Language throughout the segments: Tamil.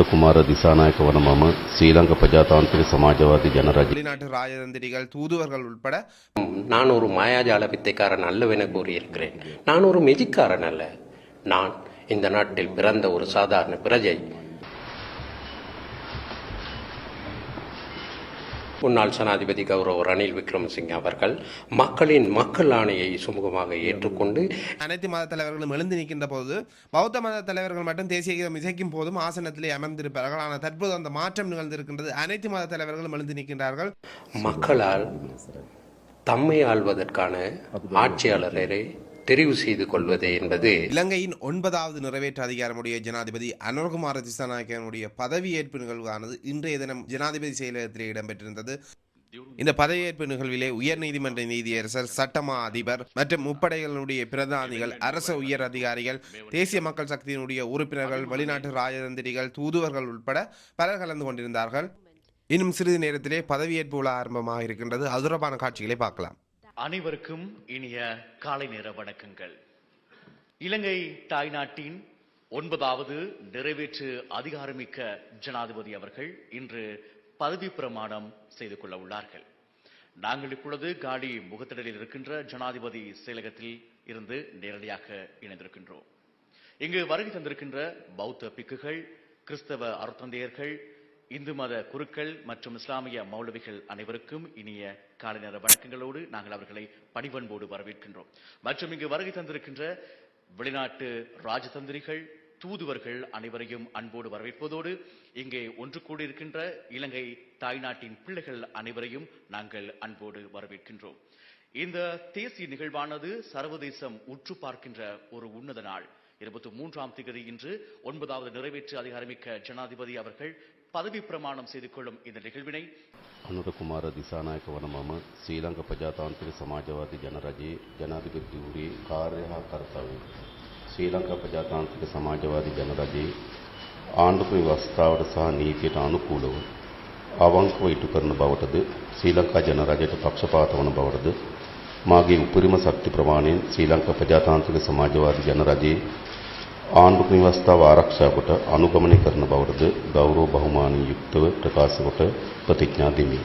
ಕುಮಾರ ದಿಸಾನಾಯಕ ನಮಮ ಶ್ರೀಲಂಕಾ ಪ್ರಜಾತಾಂತ್ರಿಕ ಸಮಾಜವಾದಿ ಜನರ வெளிநாட்டு ராஜதந்திரிகள் தூதுவர்கள் உட்பட நான் ஒரு மாயாஜால வித்தைக்காரன் அல்லவென கூறியிருக்கிறேன். நான் ஒரு மெஜிக்காரன் அல்ல. நான் இந்த நாட்டில் பிறந்த ஒரு சாதாரண பிரஜை. முன்னாள் ஜனாதிபதி கௌரவ ரணில் விக்ரமசிங்க அவர்கள் மக்களின் மக்கள் ஆணையை சுமூகமாக ஏற்றுக்கொண்டு அனைத்து மத தலைவர்களும் எழுந்து நிற்கின்ற போது பௌத்த மத தலைவர்கள் மட்டும் தேசிய கீதம் இசைக்கும் போதும் ஆசனத்திலே அமர்ந்திருப்பார்கள். ஆனால் தற்போது அந்த மாற்றம் நிகழ்ந்திருக்கின்றது. அனைத்து மத தலைவர்களும் எழுந்து நிற்கின்றார்கள். மக்களால் தம்மை ஆள்வதற்கான ஆட்சியாளரை தெரிவு செய்து கொள்வது என்பது இலங்கையின் ஒன்பதாவது நிறைவேற்று அதிகாரமுடைய ஜனாதிபதி அனுர்குமார திசாநாயக்கனுடைய பதவியேற்பு நிகழ்வானது இன்றைய தினம் ஜனாதிபதி செயலகத்திலே இடம்பெற்றிருந்தது. இந்த பதவியேற்பு நிகழ்விலே உயர்நீதிமன்ற நீதியரசர் சட்டமா அதிபர் மற்றும் முப்படைகளுடைய பிரதானிகள் அரச உயர் அதிகாரிகள் தேசிய மக்கள் சக்தியினுடைய உறுப்பினர்கள் வெளிநாட்டு ராஜதந்திரிகள் தூதுவர்கள் உட்பட பலர் கலந்து கொண்டிருந்தார்கள். இன்னும் சிறிது நேரத்திலே பதவியேற்பு விழா ஆரம்பமாக இருக்கின்றது அதுரபான காட்சிகளை பார்க்கலாம். அனைவருக்கும் இனிய காலை நேர வணக்கங்கள். இலங்கை தாய்நாட்டின் ஒன்பதாவது நிறைவேற்று அதிகாரமிக்க ஜனாதிபதி அவர்கள் இன்று பதவி பிரமாணம் செய்து கொள்ள உள்ளார்கள். நாங்கள் இப்பொழுது காடி முகத்திடலில் இருக்கின்ற ஜனாதிபதி செயலகத்தில் இருந்து நேரடியாக இணைந்திருக்கின்றோம். இங்கு வருகை தந்திருக்கின்ற பௌத்த பிக்குகள் கிறிஸ்தவ அருத்தந்தையர்கள் இந்து மத குருக்கள் மற்றும் இஸ்லாமிய மௌலவிகள் அனைவருக்கும் இனிய காலை நேர வணக்கங்களோடு நாங்கள் அவர்களை பணிவன்போடு வரவேற்கின்றோம். மற்றும் இங்கு வருகை தந்திருக்கின்ற வெளிநாட்டு ராஜதந்திரிகள் தூதுவர்கள் அனைவரையும் அன்போடு வரவேற்பதோடு இங்கே ஒன்று கூடியிருக்கின்ற இலங்கை தாய்நாட்டின் பிள்ளைகள் அனைவரையும் நாங்கள் அன்போடு வரவேற்கின்றோம். இந்த தேசிய நிகழ்வானது சர்வதேசம் உற்று பார்க்கின்ற ஒரு உன்னத நாள். இருபத்தி மூன்றாம் திகதி இன்று ஒன்பதாவது நிறைவேற்று அதிகாரமிக்க ஜனாதிபதி அவர்கள் பதவி பிரமாணம் செய்து கொள்ளும் இந்த நிகழ்வினை අනුර කුමාර දිසානායක වන මම ශ්‍රී ලංක ප්‍රජාතාන්ත්‍රික සමාජවාදී ජනරජයේ ජනාධිපතිවරේ කාර්ය හා කර්තව්‍ය ශ්‍රී ලංකා ප්‍රජාතාන්ත්‍රික සමාජවාදී ජනරජයේ ආණ්ඩුක ව්‍යවස්ථාවට සහ නීතියට අනුකූලව අවංකව ඉටු කරන බවටද ශ්‍රී ලංකා ජනරජයට පක්ෂපාත වන බවටද මාගේ උපරිම ශක්ති ප්‍රමාණයෙන් ශ්‍රී ලංකා ප්‍රජාතාන්ත්‍රික සමාජවාදී ජනරජයේ ආණ්ඩුක ව්‍යවස්ථාව ආරක්ෂා කොට අනුගමනය කරන බවටද ගෞරව බහුමානයෙන් යුක්තව ප්‍රකාශ කොට ප්‍රතිඥා දෙමි.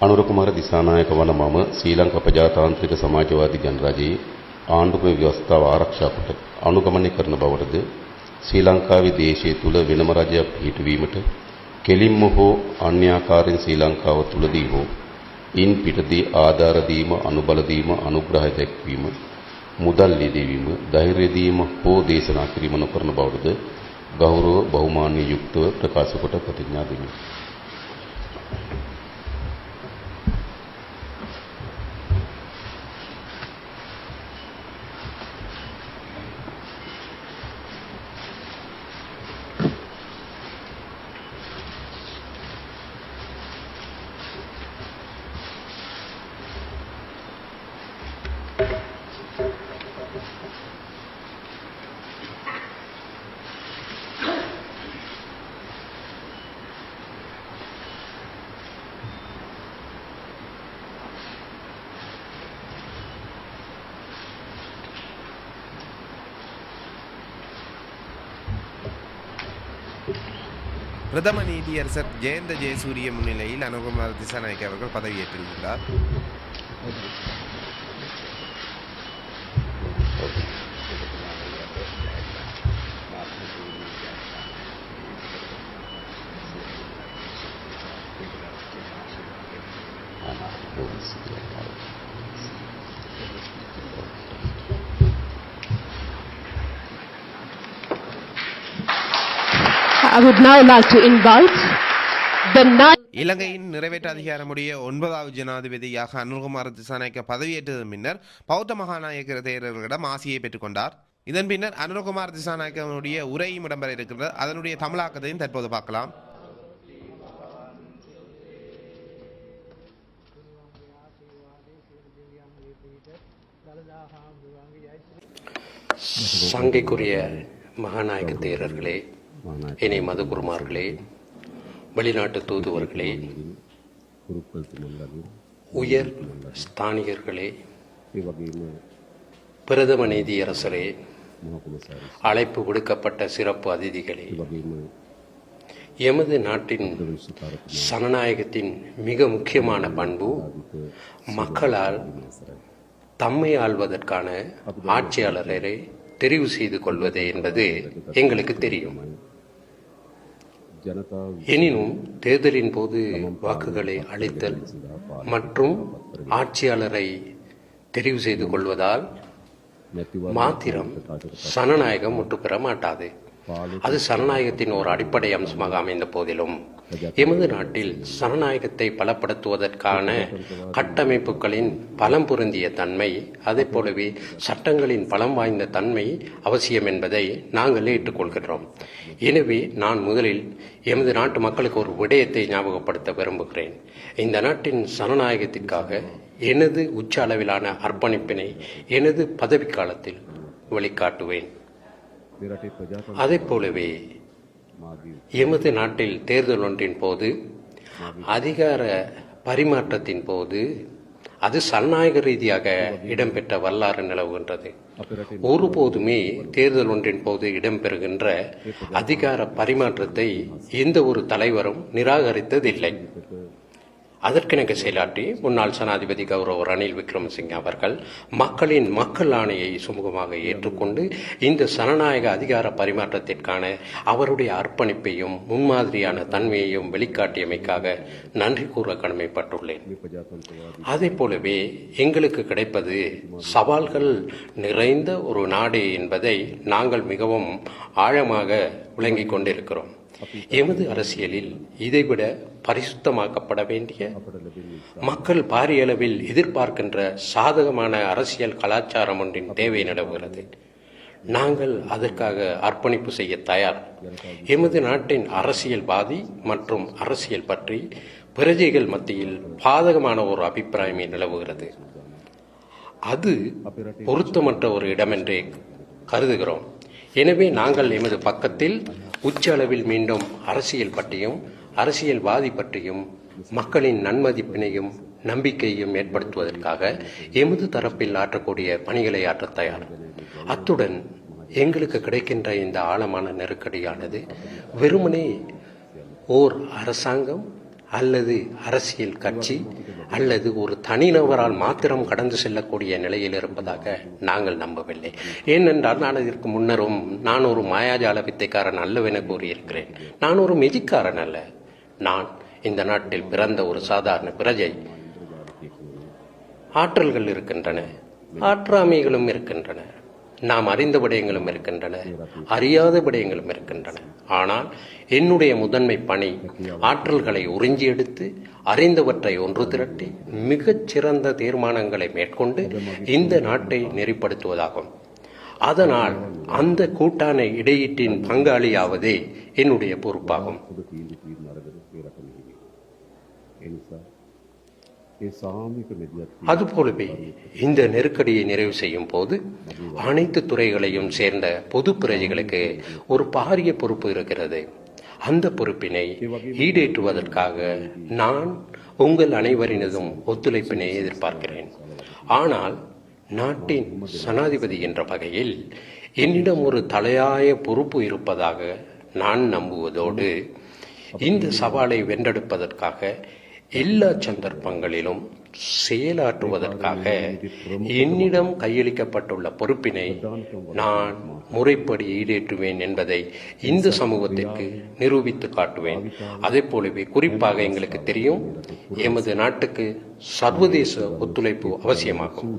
අනුර කුමාර දිසානායක වන මම ශ්‍රී ලංකා ප්‍රජාතාන්ත්‍රික සමාජවාදී ජනරජයේ ආණ්ඩුක ව්‍යවස්ථාව ආරක්ෂා කොට අනුගමනය කරන බවටද ශ්‍රී ලංකාවේ දේශය තුල වෙනම රජයක් පිහිටුවීමට කෙලින්ම හෝ අන්‍යාකාරයෙන් ශ්‍රී ලංකාව තුලදී හෝ ඉන් පිටදී ආධාර දීම අනුබල දීම අනුග්‍රහය දැක්වීම මුදල් ලියදීම ධෛර්ය දීම හෝ දේශනා කිරීම නොකරන බවටද ගෞරව බහුමාන්‍ය යුක්තව ප්‍රකාශ කොට ප්‍රතිඥා දෙමි. பிரதம நீதியரசர் ஜெயந்த ஜெயசூரிய முன்னிலையில் அனுகுமார் திசாநாயக் அவர்கள் பதவியேற்றிருக்கிறார் I would now like to invite the nine இலங்கையின் நிறைவேற்று அதிகாரமுடைய ஒன்பதாவது ஜனாதிபதியாக அனுகுமார திசாநாயக்க பதவியேற்றதன் பின்னர் பௌத்த மகாநாயகர் தேரர்களிடம் ஆசியை பெற்றுக்கொண்டார். இதன் பின்னர் அனுகுமார் திசாநாயக்கனுடைய உரையும் இடம்பெற இருக்கின்றது அதனுடைய தமிழாக்கத்தையும் தற்போது பார்க்கலாம். சங்கைக்குரிய மகாநாயக தேரர்களே இணை மதகுருமார்களே வெளிநாட்டு தூதுவர்களே உயர் ஸ்தானிகர்களே பிரதம நீதியரசரே அழைப்பு விடுக்கப்பட்ட சிறப்பு அதிதிகளே எமது நாட்டின் சனநாயகத்தின் மிக முக்கியமான பண்பு மக்களால் தம்மை ஆள்வதற்கான ஆட்சியாளரை தெரிவு செய்து கொள்வதே என்பது எங்களுக்கு தெரியும். எனினும் தேர்தலின் போது வாக்குகளை அளித்தல் மற்றும் ஆட்சியாளரை தெரிவு செய்து கொள்வதால் மாத்திரம் சனநாயகம் முற்று பெற மாட்டாது. அது சனநாயகத்தின் ஒரு அடிப்படை அம்சமாக அமைந்த போதிலும் எமது நாட்டில் சனநாயகத்தை பலப்படுத்துவதற்கான கட்டமைப்புகளின் பலம் பொருந்திய தன்மை அதே போலவே சட்டங்களின் பலம் வாய்ந்த தன்மை அவசியம் என்பதை நாங்கள் ஏற்றுக்கொள்கிறோம் எனவே நான் முதலில் எமது நாட்டு மக்களுக்கு ஒரு விடயத்தை ஞாபகப்படுத்த விரும்புகிறேன். இந்த நாட்டின் சனநாயகத்திற்காக எனது உச்ச அளவிலான அர்ப்பணிப்பினை எனது பதவிக்காலத்தில் வெளிக்காட்டுவேன். அதைப் போலவே எமது நாட்டில் தேர்தல் ஒன்றின் போது அதிகார பரிமாற்றத்தின் போது அது சனநாயக ரீதியாக இடம்பெற்ற வரலாறு நிலவுகின்றது. ஒருபோதுமே தேர்தல் ஒன்றின் போது இடம்பெறுகின்ற அதிகார பரிமாற்றத்தை எந்த ஒரு தலைவரும் நிராகரித்ததில்லை. அதற்கிணங்க செயலாற்றி முன்னாள் சனாதிபதி கௌரவ ரணில் விக்ரமசிங்க அவர்கள் மக்களின் மக்கள் ஆணையை சுமூகமாக ஏற்றுக்கொண்டு இந்த சனநாயக அதிகார பரிமாற்றத்திற்கான அவருடைய அர்ப்பணிப்பையும் முன்மாதிரியான தன்மையையும் வெளிக்காட்டியமைக்காக நன்றி கூற கடமைப்பட்டுள்ளேன். அதே போலவே எங்களுக்கு கிடைப்பது சவால்கள் நிறைந்த ஒரு நாடு என்பதை நாங்கள் மிகவும் ஆழமாக விளங்கிக் கொண்டிருக்கிறோம். எமது அரசியலில் இதைவிட பரிசுத்தமாக்கப்பட வேண்டிய மக்கள் பாரிய அளவில் எதிர்பார்க்கின்ற சாதகமான அரசியல் கலாச்சாரம் ஒன்றின் தேவை நிலவுகிறது. நாங்கள் அதற்காக அர்ப்பணிப்பு செய்ய தயார். எமது நாட்டின் அரசியல் அரசியல்வாதி மற்றும் அரசியல் பற்றி பிரஜைகள் மத்தியில் பாதகமான ஒரு அபிப்பிராயமே நிலவுகிறது. அது பொருத்தமற்ற ஒரு இடமென்றே கருதுகிறோம். எனவே நாங்கள் எமது பக்கத்தில் உச்ச அளவில் மீண்டும் அரசியல் பற்றியும் அரசியல்வாதி பற்றியும் மக்களின் நன்மதிப்பினையும் நம்பிக்கையும் ஏற்படுத்துவதற்காக எமது தரப்பில் ஆற்றக்கூடிய பணிகளை ஆற்ற தயார். அத்துடன் எங்களுக்கு கிடைக்கின்ற இந்த ஆழமான நெருக்கடியானது வெறுமனே ஓர் அரசாங்கம் அல்லது அரசியல் கட்சி அல்லது ஒரு தனிநபரால் மாத்திரம் கடந்து செல்லக்கூடிய நிலையில் இருப்பதாக நாங்கள் நம்பவில்லை. ஏனென்றால் நான் இதற்கு முன்னரும் நான் ஒரு மாயாஜால வித்தைக்காரன் அல்லவென கூறியிருக்கிறேன். நான் ஒரு மெஜிக்காரன் அல்ல. நான் இந்த நாட்டில் பிறந்த ஒரு சாதாரண பிரஜை. ஆற்றல்கள் இருக்கின்றன. ஆற்றாமைகளும் இருக்கின்றன. நாம் அறிந்த விடயங்களும் இருக்கின்றன அறியாத விடயங்களும் இருக்கின்றன. ஆனால் என்னுடைய முதன்மை பணி ஆற்றல்களை உறிஞ்சி எடுத்து அறிந்தவற்றை ஒன்று திரட்டி மிகச் சிறந்த தீர்மானங்களை மேற்கொண்டு இந்த நாட்டை நெறிப்படுத்துவதாகும். அதனால் அந்த கூட்டான இடையீட்டின் பங்காளியாவதே என்னுடைய பொறுப்பாகும். அதுபோலவே இந்த நெருக்கடியை நிறைவு செய்யும் போது அனைத்து துறைகளையும் சேர்ந்த பொது பிரஜைகளுக்கு ஒரு பாரிய பொறுப்பு இருக்கிறது. அந்த பொறுப்பினை ஈடேற்றுவதற்காக நான் உங்கள் அனைவரினதும் ஒத்துழைப்பினை எதிர்பார்க்கிறேன். ஆனால் நாட்டின் சனாதிபதி என்ற வகையில் என்னிடம் ஒரு தலையாய பொறுப்பு இருப்பதாக நான் நம்புவதோடு இந்த சவாலை வென்றெடுப்பதற்காக எல்லா சந்தர்ப்பங்களிலும் செயலாற்றுவதற்காக என்னிடம் கையளிக்கப்பட்டுள்ள பொறுப்பினை நான் முறைப்படி ஈடேற்றுவேன் என்பதை இந்து சமூகத்திற்கு நிரூபித்து காட்டுவேன். அதே போலவே குறிப்பாக எங்களுக்கு தெரியும் எமது நாட்டுக்கு சர்வதேச ஒத்துழைப்பு அவசியமாகும்.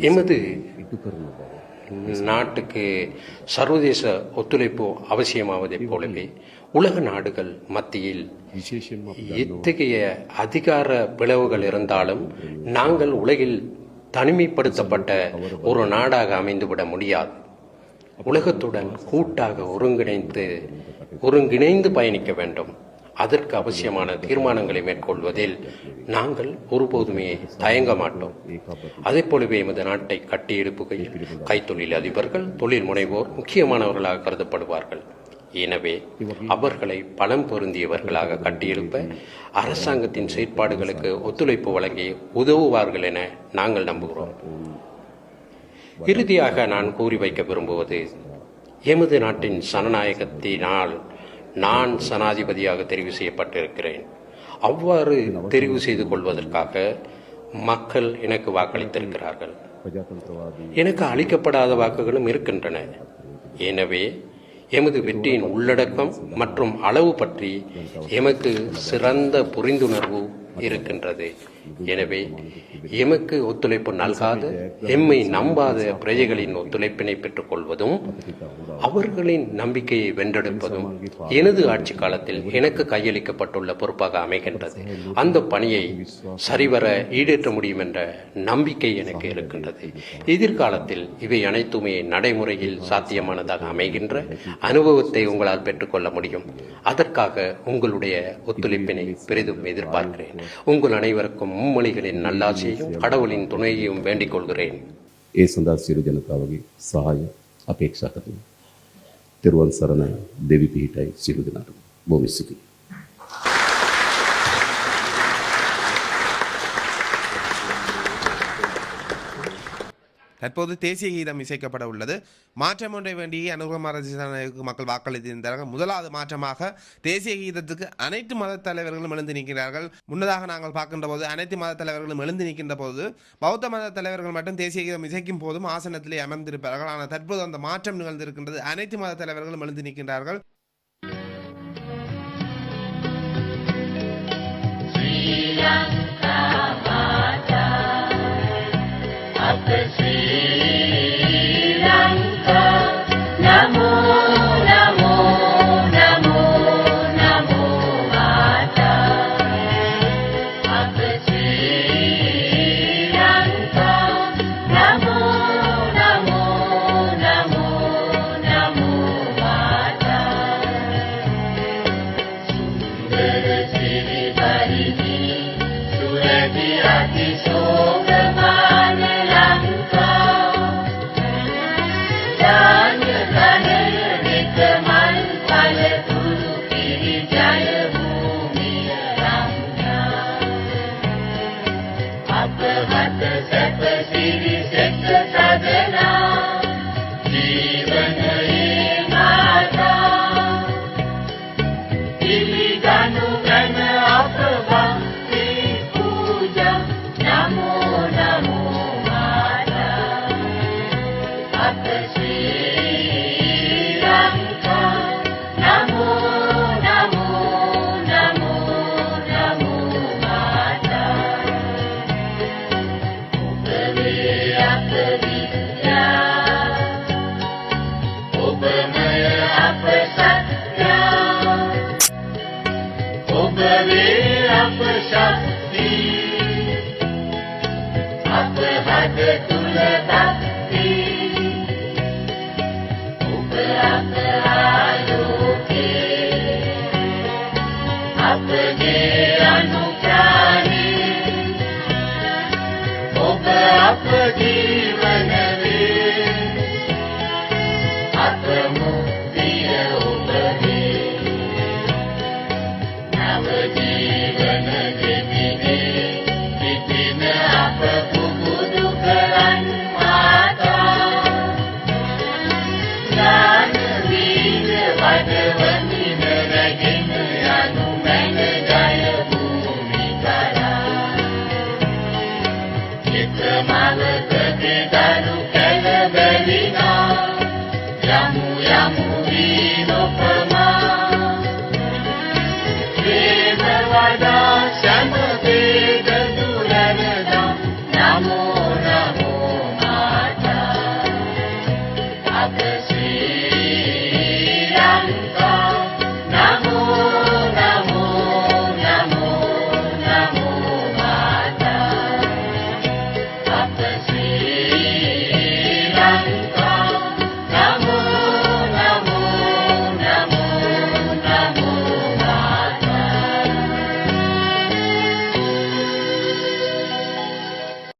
எமது நாட்டுக்கு சர்வதேச ஒத்துழைப்பு அவசியமாவதை போலவே உலக நாடுகள் மத்தியில் இத்தகைய அதிகார பிளவுகள் இருந்தாலும் நாங்கள் உலகில் தனிமைப்படுத்தப்பட்ட ஒரு நாடாக அமைந்துவிட முடியாது. உலகத்துடன் கூட்டாக ஒருங்கிணைந்து ஒருங்கிணைந்து பயணிக்க வேண்டும். அதற்கு அவசியமான தீர்மானங்களை மேற்கொள்வதில் நாங்கள் ஒருபோதுமே தயங்க மாட்டோம். அதே போலவே எமது நாட்டை கட்டியெழுப்புகையில் கைத்தொழில் அதிபர்கள் தொழில் முனைவோர் முக்கியமானவர்களாக கருதப்படுவார்கள். எனவே அவர்களை பலம் பொருந்தியவர்களாக கட்டியெழுப்ப அரசாங்கத்தின் செயற்பாடுகளுக்கு ஒத்துழைப்பு வழங்கி உதவுவார்கள் என நாங்கள் நம்புகிறோம். இறுதியாக நான் கூறி வைக்க விரும்புவது எமது நாட்டின் சனநாயகத்தினால் நான் சனாதிபதியாக தெரிவு செய்யப்பட்டிருக்கிறேன். அவ்வாறு தெரிவு செய்து கொள்வதற்காக மக்கள் எனக்கு வாக்களித்திருக்கிறார்கள். எனக்கு அளிக்கப்படாத வாக்குகளும் இருக்கின்றன. எனவே எமது வெற்றியின் உள்ளடக்கம் மற்றும் அளவு பற்றி எமக்கு சிறந்த புரிந்துணர்வு இருக்கின்றது. எனவே எமக்கு ஒத்துழைப்பு நல்காத எம்மை நம்பாத பிரஜைகளின் ஒத்துழைப்பினை பெற்றுக்கொள்வதும் அவர்களின் நம்பிக்கையை வென்றெடுப்பதும் எனது ஆட்சி காலத்தில் எனக்கு கையளிக்கப்பட்டுள்ள பொறுப்பாக அமைகின்றது. அந்த பணியை சரிவர ஈடேற்ற முடியும் என்ற நம்பிக்கை எனக்கு இருக்கின்றது. எதிர்காலத்தில் இவை அனைத்துமே நடைமுறையில் சாத்தியமானதாக அமைகின்ற அனுபவத்தை உங்களால் பெற்றுக்கொள்ள முடியும். அதற்காக உங்களுடைய ஒத்துழைப்பினை பெரிதும் எதிர்பார்க்கிறேன். உங்கள் அனைவருக்கும் மும்மொழிகளின் நல்லாசியையும் கடவுளின் துணையையும் வேண்டிக் கொள்கிறேன் ஏசுந்தா ಸಿರು ಜನತಾವಾಗಿ ಸಹಾಯ ಅಪೇಕ್ಷಾಕತೆ ತಿರುವನ್ ಸರನ ದೇವಿ ಪೀಠಾಯಿ ಸಿರು ದಿನಾರು ಭೂಮಿ ಸ್ಥಿತಿ தற்போது தேசிய கீதம் இசைக்கப்பட உள்ளது. மாற்றம் ஒன்றை வேண்டி அனுகுமார மக்கள் வாக்களித்திருந்தார்கள். முதலாவது மாற்றமாக தேசிய கீதத்துக்கு அனைத்து மத தலைவர்களும் எழுந்து நிற்கிறார்கள். முன்னதாக நாங்கள் பார்க்கின்ற போது அனைத்து மத தலைவர்களும் எழுந்து நிற்கின்ற போது பௌத்த மத தலைவர்கள் மட்டும் தேசிய கீதம் இசைக்கும் போதும் ஆசனத்திலே அமர்ந்திருப்பார்கள். ஆனால் தற்போது அந்த மாற்றம் நிகழ்ந்திருக்கின்றது. அனைத்து மத தலைவர்களும் எழுந்து நிற்கின்றார்கள். is the begin.